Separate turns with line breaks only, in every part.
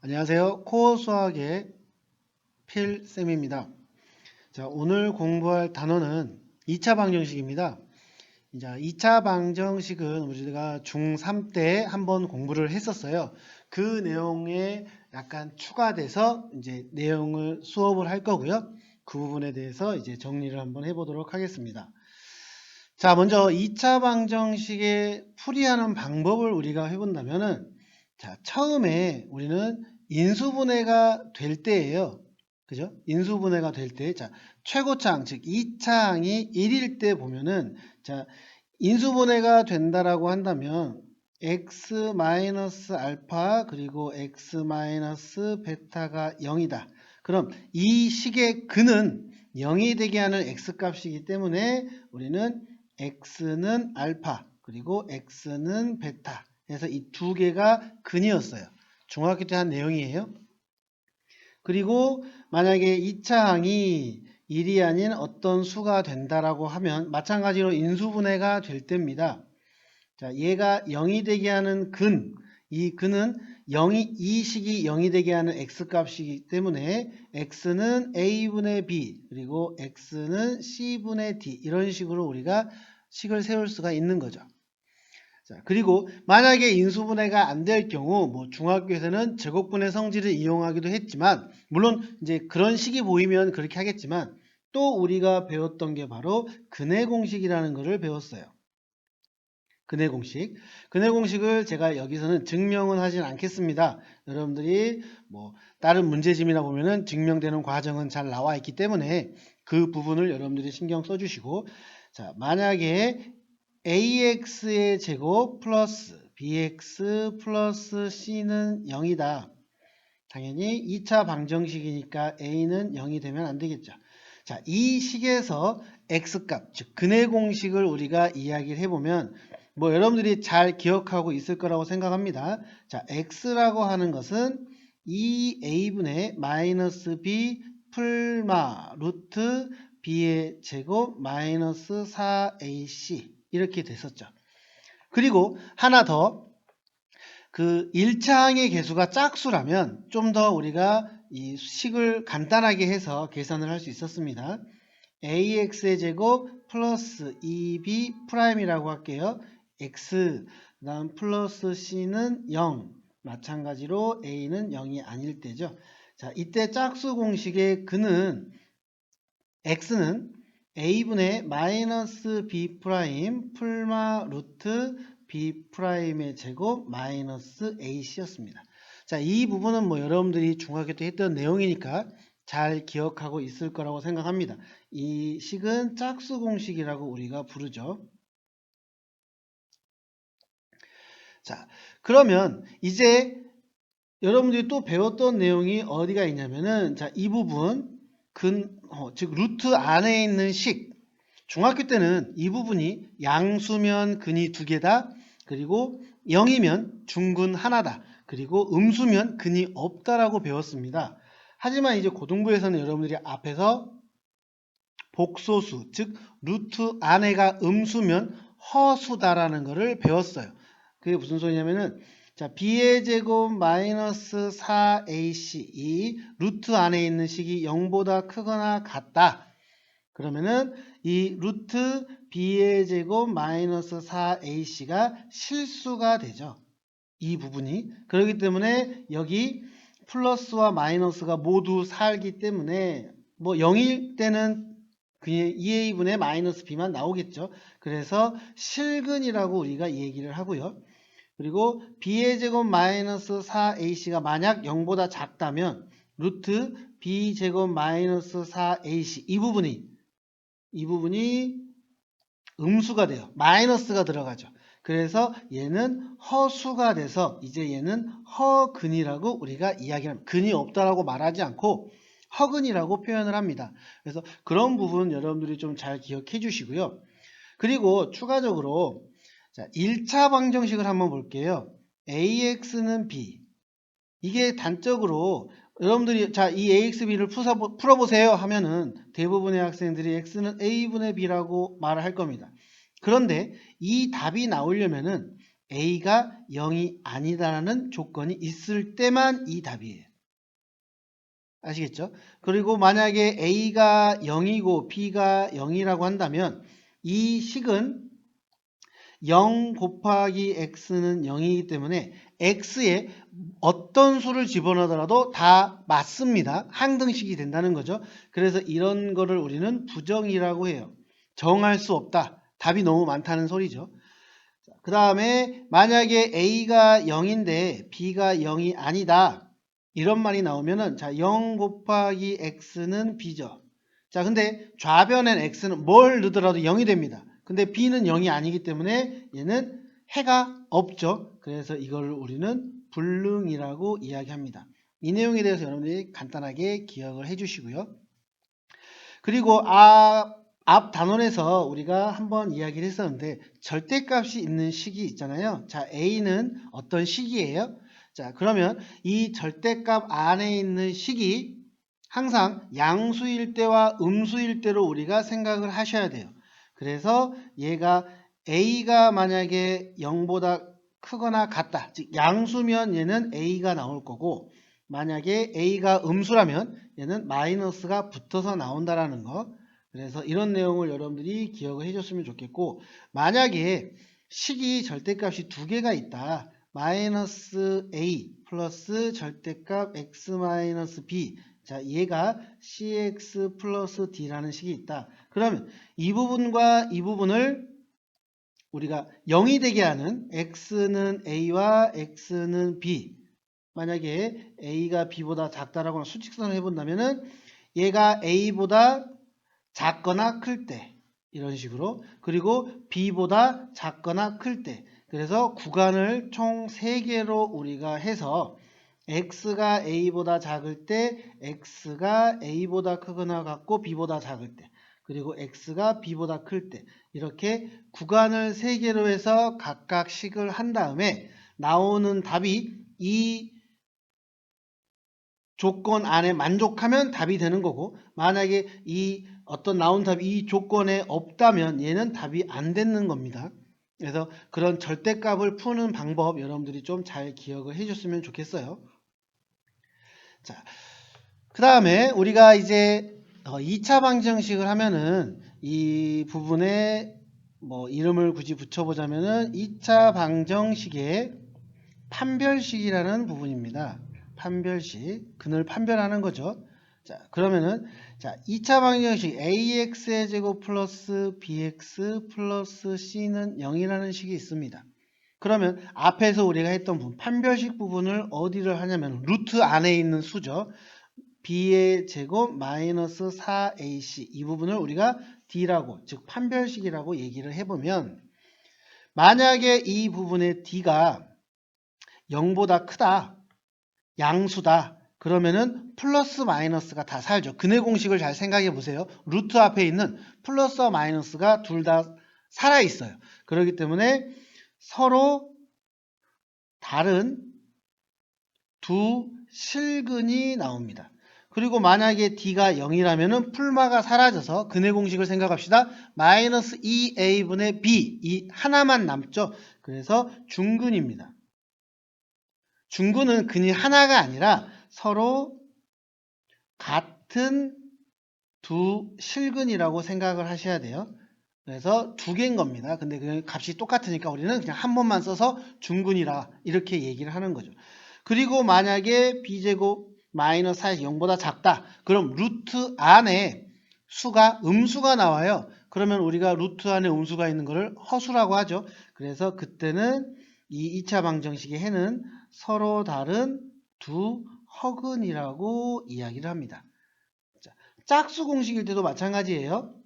안녕하세요. 코어 수학의 필쌤입니다. 자, 오늘 공부할 단어는 2차 방정식입니다. 이제 2차 방정식은 우리가 중3 때 한번 공부를 했었어요. 그 내용에 약간 추가돼서 이제 내용을 수업을 할 거고요. 그 부분에 대해서 이제 정리를 한번 해보도록 하겠습니다. 자, 먼저 2차 방정식의 풀이하는 방법을 우리가 해본다면은 자, 처음에 우리는 인수분해가 될 때예요. 그죠? 인수분해가 될 때, 자, 최고차항, 즉 2차항이 1일 때 보면은 자, 인수분해가 된다라고 한다면 x 마이너스 알파 그리고 x 마이너스 베타가 0이다. 그럼 이 식의 근은 0이 되게 하는 x 값이기 때문에 우리는 x는 알파 그리고 x는 베타 그래서 이 두 개가 근이었어요. 중학교 때 한 내용이에요. 그리고 만약에 2차 항이 1이 아닌 어떤 수가 된다라고 하면 마찬가지로 인수분해가 될 때입니다. 자, 얘가 0이 되게 하는 근, 이 근은 0이, 이 식이 0이 되게 하는 x값이기 때문에 x는 a분의 b 그리고 x는 c분의 d 이런 식으로 우리가 식을 세울 수가 있는 거죠. 자, 그리고 만약에 인수분해가 안 될 경우 뭐 중학교에서는 제곱분의 성질을 이용하기도 했지만 물론 이제 그런 식이 보이면 그렇게 하겠지만 또 우리가 배웠던 게 바로 근해 공식이라는 것을 배웠어요. 근해 공식. 근해 공식을 제가 여기서는 증명은 하진 않겠습니다. 여러분들이 뭐 다른 문제집이나 보면은 증명되는 과정은 잘 나와 있기 때문에 그 부분을 여러분들이 신경 써 주시고 자, 만약에 ax의 제곱 플러스 bx 플러스 c는 0이다. 당연히 2차 방정식이니까 a는 0이 되면 안 되겠죠. 자, 이 식에서 x값, 즉 근해 공식을 우리가 이야기를 해보면 뭐 여러분들이 잘 기억하고 있을 거라고 생각합니다. 자, x라고 하는 것은 2a분의 마이너스 b 풀마 루트 b의 제곱 마이너스 4ac 이렇게 됐었죠. 그리고 하나 더 그 1차항의 개수가 짝수라면 좀 더 우리가 이 식을 간단하게 해서 계산을 할 수 있었습니다. ax의 제곱 플러스 2b 프라임이라고 할게요. x 그 다음 플러스 c는 0 마찬가지로 a는 0이 아닐 때죠. 자, 이때 짝수 공식의 근은 x는 a분의 마이너스 b 프라임 풀마 루트 b 프라임의 제곱 마이너스 ac였습니다. 자, 이 부분은 뭐 여러분들이 중학교 때 했던 내용이니까 잘 기억하고 있을 거라고 생각합니다. 이 식은 짝수 공식이라고 우리가 부르죠. 자, 그러면 이제 여러분들이 또 배웠던 내용이 어디가 있냐면은 자, 이 부분 근, 어, 즉 루트 안에 있는 식. 중학교 때는 이 부분이 양수면 근이 두 개다. 그리고 0이면 중근 하나다. 그리고 음수면 근이 없다라고 배웠습니다. 하지만 이제 고등부에서는 여러분들이 앞에서 복소수, 즉 루트 안에가 음수면 허수다라는 것을 배웠어요. 그게 무슨 소리냐면은 자, b의 제곱 마이너스 4ac 이 루트 안에 있는 식이 0보다 크거나 같다. 그러면은 이 루트 b의 제곱 마이너스 4ac가 실수가 되죠. 이 부분이. 그렇기 때문에 여기 플러스와 마이너스가 모두 살기 때문에 뭐 0일 때는 그냥 2a분의 마이너스 b만 나오겠죠. 그래서 실근이라고 우리가 얘기를 하고요. 그리고 b의 제곱 마이너스 4ac가 만약 0보다 작다면 루트 b 제곱 마이너스 4ac 이 부분이 이 부분이 음수가 돼요. 마이너스가 들어가죠. 그래서 얘는 허수가 돼서 이제 얘는 허근이라고 우리가 이야기합니다. 근이 없다라고 말하지 않고 허근이라고 표현을 합니다. 그래서 그런 부분 여러분들이 좀 잘 기억해 주시고요. 그리고 추가적으로 자, 1차 방정식을 한번 볼게요. AX는 B. 이게 단적으로 여러분들이 자, 이 AX, B를 풀어보세요 하면은 대부분의 학생들이 X는 A분의 B라고 말을 할 겁니다. 그런데 이 답이 나오려면은 a가 0이 아니다라는 조건이 있을 때만 이 답이에요. 아시겠죠? 그리고 만약에 a가 0이고 b가 0이라고 한다면 이 식은 0 곱하기 x는 0이기 때문에 x에 어떤 수를 집어넣더라도 다 맞습니다. 항등식이 된다는 거죠. 그래서 이런 거를 우리는 부정이라고 해요. 정할 수 없다. 답이 너무 많다는 소리죠. 그 다음에 만약에 a가 0인데 b가 0이 아니다. 이런 말이 나오면은 자, 0 곱하기 x는 b죠. 자, 근데 좌변엔 x는 뭘 넣더라도 0이 됩니다. 근데 b는 0이 아니기 때문에 얘는 해가 없죠. 그래서 이걸 우리는 불능이라고 이야기합니다. 이 내용에 대해서 여러분들이 간단하게 기억을 해 주시고요. 그리고 앞, 앞 단원에서 우리가 한번 이야기를 했었는데 절대값이 있는 식이 있잖아요. 자, a는 어떤 식이에요? 자, 그러면 이 절대값 안에 있는 식이 항상 양수일 때와 음수일 때로 우리가 생각을 하셔야 돼요. 그래서 얘가 a가 만약에 0보다 크거나 같다. 즉 양수면 얘는 a가 나올 거고 만약에 a가 음수라면 얘는 마이너스가 붙어서 나온다라는 거. 그래서 이런 내용을 여러분들이 기억을 해줬으면 좋겠고 만약에 식이 절대값이 두 개가 있다. 마이너스 a 플러스 절대값 x 마이너스 b 자 얘가 cx 플러스 d라는 식이 있다. 그러면 이 부분과 이 부분을 우리가 0이 되게 하는 x는 a와 x는 b 만약에 a가 b보다 작다라고 수직선을 해본다면은 얘가 a보다 작거나 클 때 이런 식으로 그리고 b보다 작거나 클 때 그래서 구간을 총 3개로 우리가 해서 x가 a보다 작을 때 x가 a보다 크거나 같고 b보다 작을 때 그리고 x가 b보다 클 때 이렇게 구간을 3개로 해서 각각 식을 한 다음에 나오는 답이 이 조건 안에 만족하면 답이 되는 거고 만약에 이 어떤 나온 답이 이 조건에 없다면 얘는 답이 안 되는 겁니다. 그래서 그런 절대값을 푸는 방법 여러분들이 좀 잘 기억을 해줬으면 좋겠어요. 자, 그 다음에 우리가 이제 2차 방정식을 하면은 이 부분에 뭐 이름을 굳이 붙여보자면은 2차 방정식의 판별식이라는 부분입니다. 판별식. 근을 판별하는 거죠. 자, 그러면은 자, 2차 방정식 ax의 제곱 플러스 bx 플러스 c는 0이라는 식이 있습니다. 그러면 앞에서 우리가 했던 부분, 판별식 부분을 어디를 하냐면 루트 안에 있는 수죠. b의 제곱 마이너스 4ac 이 부분을 우리가 d라고 즉 판별식이라고 얘기를 해보면 만약에 이 부분의 d가 0보다 크다 양수다 그러면은 플러스 마이너스가 다 살죠. 근의 공식을 잘 생각해 보세요. 루트 앞에 있는 플러스와 마이너스가 둘 다 살아 있어요. 그렇기 때문에 서로 다른 두 실근이 나옵니다 그리고 만약에 d가 0이라면 풀마가 사라져서 근의 공식을 생각합시다. 마이너스 2a분의 b 이 하나만 남죠. 그래서 중근입니다. 중근은 근이 하나가 아니라 서로 같은 두 실근이라고 생각을 하셔야 돼요. 그래서 두 개인 겁니다. 근데 그 값이 똑같으니까 우리는 그냥 한 번만 써서 중근이라 이렇게 얘기를 하는 거죠. 그리고 만약에 b제곱 마이너스 4에서 0보다 작다. 그럼 루트 안에 수가 음수가 나와요. 그러면 우리가 루트 안에 음수가 있는 것을 허수라고 하죠. 그래서 그때는 이 2차 방정식의 해는 서로 다른 두 허근이라고 이야기를 합니다. 자, 짝수 공식일 때도 마찬가지예요.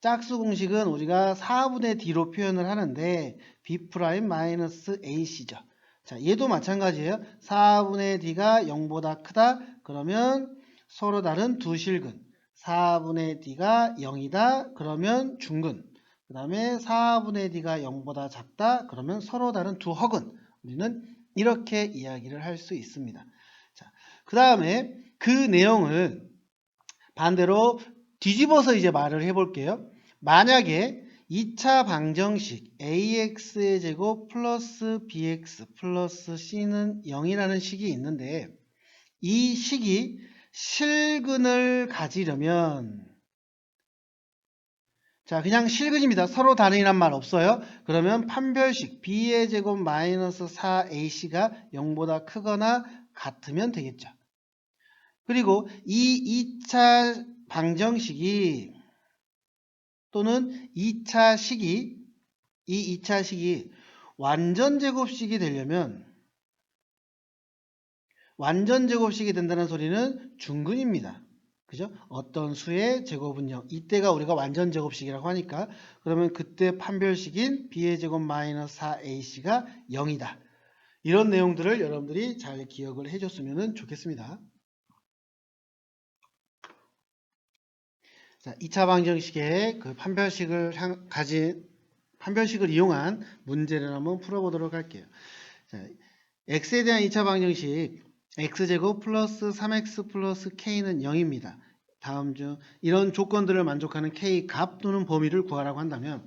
짝수 공식은 우리가 4분의 d로 표현을 하는데 b'-ac죠. 자, 얘도 마찬가지예요. 4분의 d가 0보다 크다. 그러면 서로 다른 두 실근. 4분의 d가 0이다. 그러면 중근. 그 다음에 4분의 d가 0보다 작다. 그러면 서로 다른 두 허근. 우리는 이렇게 이야기를 할 수 있습니다. 자, 그 다음에 그 내용을 반대로 뒤집어서 이제 말을 해볼게요. 만약에 2차 방정식 ax의 제곱 플러스 bx 플러스 c는 0이라는 식이 있는데 이 식이 실근을 가지려면 자 그냥 실근입니다. 서로 다른이란 말 없어요. 그러면 판별식 b의 제곱 마이너스 4ac가 0보다 크거나 같으면 되겠죠. 그리고 이 2차 방정식이 또는 2차 식이 이 2차 식이 완전 제곱식이 되려면 완전 제곱식이 된다는 소리는 중근입니다. 그죠? 어떤 수의 제곱은 0. 이때가 우리가 완전 제곱식이라고 하니까 그러면 그때 판별식인 b의 제곱 마이너스 4ac가 0이다. 이런 내용들을 여러분들이 잘 기억을 해줬으면 좋겠습니다. 자, 2차 방정식의 그 판별식을 향- 가진 판별식을 이용한 문제를 한번 풀어보도록 할게요. 자, x에 대한 2차 방정식 x제곱 플러스 3x 플러스 k는 0입니다. 다음 중 이런 조건들을 만족하는 k 값 또는 범위를 구하라고 한다면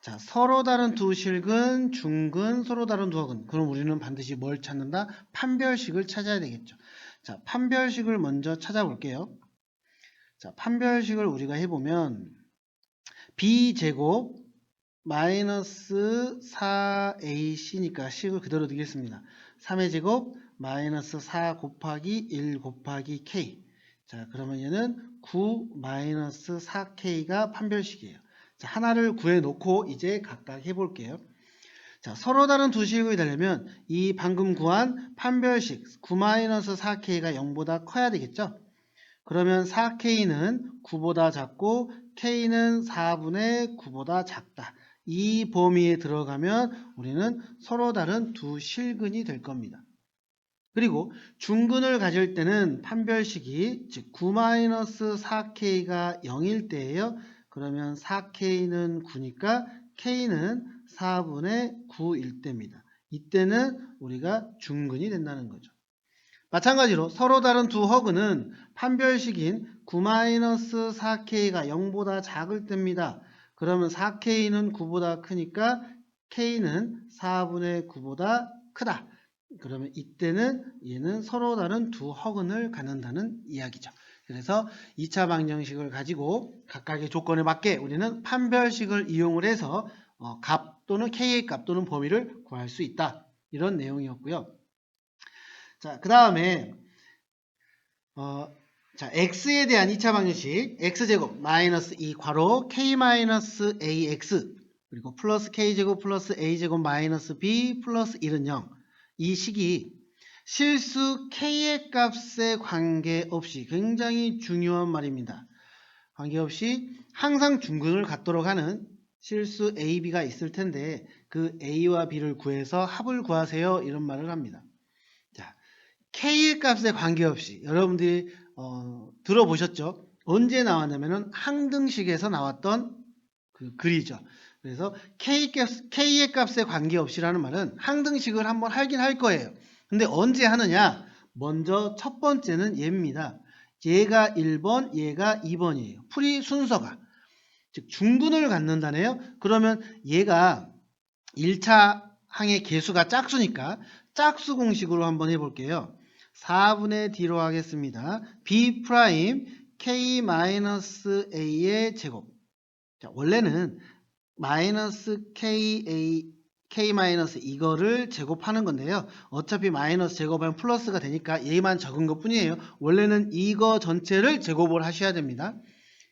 자, 서로 다른 두 실근, 중근, 서로 다른 두 허근. 그럼 우리는 반드시 뭘 찾는다? 판별식을 찾아야 되겠죠. 자, 판별식을 먼저 찾아볼게요. 자, 판별식을 우리가 해보면 b제곱 마이너스 4ac니까 식을 그대로 두겠습니다. 3의 제곱 마이너스 4 곱하기 1 곱하기 k 자 그러면 얘는 9 마이너스 4k가 판별식이에요. 자 하나를 구해놓고 이제 각각 해볼게요. 자 서로 다른 두 식이 되려면 이 방금 구한 판별식 9 마이너스 4k가 0보다 커야 되겠죠? 그러면 4k는 9보다 작고 k는 4분의 9보다 작다. 이 범위에 들어가면 우리는 서로 다른 두 실근이 될 겁니다. 그리고 중근을 가질 때는 판별식이 즉 9-4k가 0일 때예요. 그러면 4k는 9니까 k는 4분의 9일 때입니다. 이때는 우리가 중근이 된다는 거죠. 마찬가지로 서로 다른 두 허근은 판별식인 9-4k가 0보다 작을 때입니다. 그러면 4k는 9보다 크니까 k는 4분의 9보다 크다. 그러면 이때는 얘는 서로 다른 두 허근을 갖는다는 이야기죠. 그래서 2차 방정식을 가지고 각각의 조건에 맞게 우리는 판별식을 이용을 해서 어, 값 또는 k의 값 또는 범위를 구할 수 있다. 이런 내용이었고요. 자, 그 다음에 어, 자, x에 대한 2차 방정식 x제곱 마이너스 2 괄호 k 마이너스 ax 그리고 플러스 k제곱 플러스 a제곱 마이너스 b 플러스 1은 0. 이 식이 실수 k의 값에 관계없이 굉장히 중요한 말입니다. 관계없이 항상 중근을 갖도록 하는 실수 a, b가 있을 텐데 그 a와 b를 구해서 합을 구하세요 이런 말을 합니다. 자, k의 값에 관계없이 여러분들이 어, 들어보셨죠? 언제 나왔냐면은 항등식에서 나왔던 그 글이죠. 그래서 K 값, K의 값에 관계없이라는 말은 항등식을 한번 하긴 할 거예요. 근데 언제 하느냐? 먼저 첫 번째는 얘입니다. 얘가 1번, 얘가 2번이에요. 풀이 순서가. 즉 중근을 갖는다네요. 그러면 얘가 1차 항의 개수가 짝수니까 짝수 공식으로 한번 해볼게요. 4분의 D로 하겠습니다. B 프라임 K-A의 제곱. 자, 원래는 마이너스 KA, K 마이너스 이거를 제곱하는 건데요. 어차피 마이너스 제곱하면 플러스가 되니까 얘만 적은 것 뿐이에요. 원래는 이거 전체를 제곱을 하셔야 됩니다.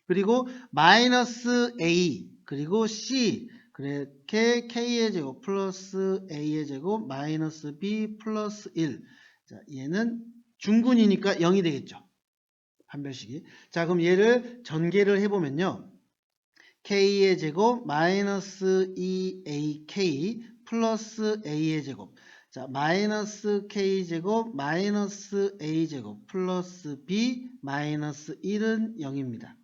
그리고 마이너스 A 그리고 C 그렇게 K의 제곱 플러스 A의 제곱 마이너스 B 플러스 1 자, 얘는 중근이니까 0이 되겠죠. 판별식이. 자, 그럼 얘를 전개를 해보면요. k의 제곱 마이너스 2ak 플러스 a의 제곱 자 마이너스 k 제곱 마이너스 a 제곱 플러스 b 마이너스 1은 0입니다.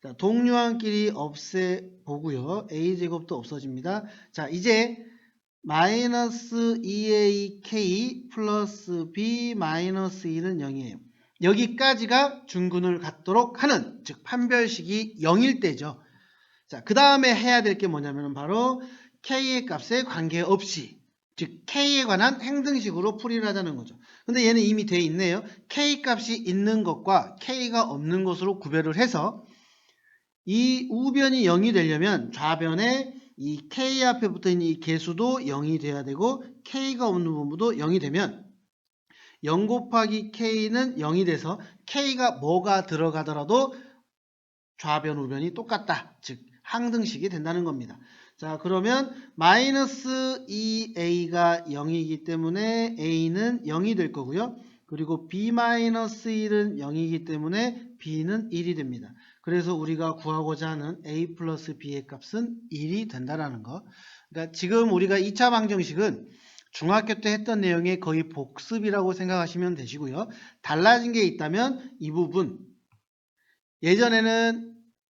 자 동류항끼리 없애보고요. a 제곱도 없어집니다. 자 이제 마이너스 2ak 플러스 b 마이너스 1은 0이에요. 여기까지가 중근을 갖도록 하는 즉 판별식이 0일 때죠. 자, 그 다음에 해야 될 게 뭐냐면 바로 K의 값에 관계없이 즉 K에 관한 행등식으로 풀이를 하자는 거죠. 근데 얘는 이미 돼 있네요. K 값이 있는 것과 K가 없는 것으로 구별을 해서 이 우변이 0이 되려면 좌변에 이 K 앞에 붙어 있는 이 개수도 0이 돼야 되고 K가 없는 부분도 0이 되면 0 곱하기 K는 0이 돼서 K가 뭐가 들어가더라도 좌변 우변이 똑같다. 즉 항등식이 된다는 겁니다. 자 그러면 마이너스 2a가 0이기 때문에 a는 0이 될 거고요. 그리고 b 마이너스 1은 0이기 때문에 b는 1이 됩니다. 그래서 우리가 구하고자 하는 a 플러스 b의 값은 1이 된다라는 거. 그러니까 지금 우리가 2차 방정식은 중학교 때 했던 내용의 거의 복습이라고 생각하시면 되시고요. 달라진 게 있다면 이 부분 예전에는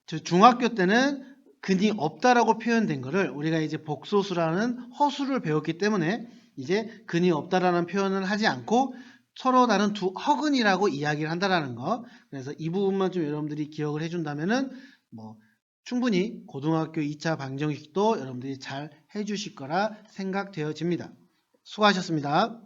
저 중학교 때는 근이 없다라고 표현된 거를 우리가 이제 복소수라는 허수를 배웠기 때문에 이제 근이 없다라는 표현을 하지 않고 서로 다른 두 허근이라고 이야기를 한다라는 거. 그래서 이 부분만 좀 여러분들이 기억을 해준다면은 뭐 충분히 고등학교 2차 방정식도 여러분들이 잘 해주실 거라 생각되어집니다. 수고하셨습니다.